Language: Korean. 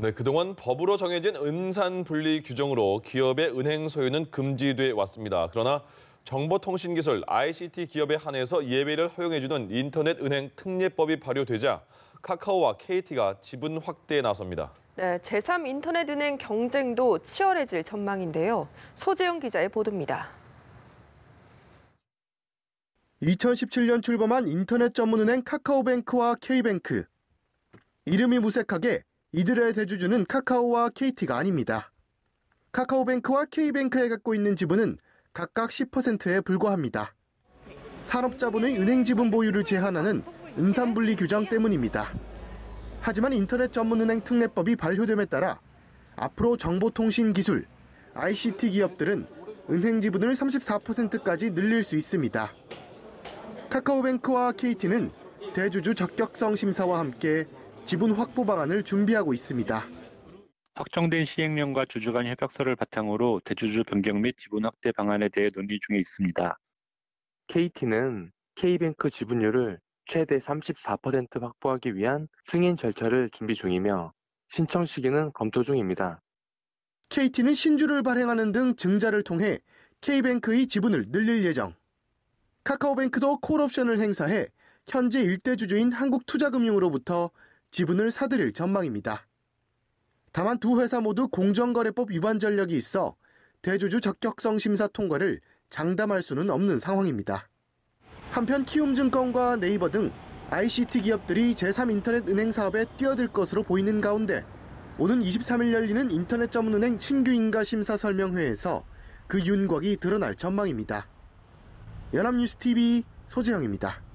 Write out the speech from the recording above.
네, 그동안 법으로 정해진 은산 분리 규정으로 기업의 은행 소유는 금지돼 왔습니다. 그러나 정보통신기술 ICT 기업에 한해서 예외를 허용해주는 인터넷 은행 특례법이 발효되자 카카오와 KT가 지분 확대에 나섭니다. 네, 제3 인터넷 은행 경쟁도 치열해질 전망인데요. 소재영 기자의 보도입니다. 2017년 출범한 인터넷 전문은행 카카오뱅크와 K뱅크. 이름이 무색하게 이들의 대주주는 카카오와 KT가 아닙니다. 카카오뱅크와 K뱅크에 갖고 있는 지분은 각각 10%에 불과합니다. 산업자본의 은행 지분 보유를 제한하는 은산분리 규정 때문입니다. 하지만 인터넷 전문은행 특례법이 발효됨에 따라 앞으로 정보통신 기술, ICT 기업들은 은행 지분을 34%까지 늘릴 수 있습니다. 카카오뱅크와 KT는 대주주 적격성 심사와 함께 지분 확보 방안을 준비하고 있습니다. 확정된 시행령과 주주 간 협약서를 바탕으로 대주주 변경 및 지분 확대 방안에 대해 논의 중에 있습니다. KT는 K뱅크 지분율을 최대 34% 확보하기 위한 승인 절차를 준비 중이며 신청 시기는 검토 중입니다. KT는 신주를 발행하는 등 증자를 통해 K뱅크의 지분을 늘릴 예정. 카카오뱅크도 콜옵션을 행사해 현재 일대 주주인 한국투자금융으로부터 지분을 사들일 전망입니다. 다만 두 회사 모두 공정거래법 위반 전력이 있어 대주주 적격성 심사 통과를 장담할 수는 없는 상황입니다. 한편 키움증권과 네이버 등 ICT 기업들이 제3인터넷 은행 사업에 뛰어들 것으로 보이는 가운데 오는 23일 열리는 인터넷 전문은행 신규 인가 심사 설명회에서 그 윤곽이 드러날 전망입니다. 연합뉴스TV 소재영입니다.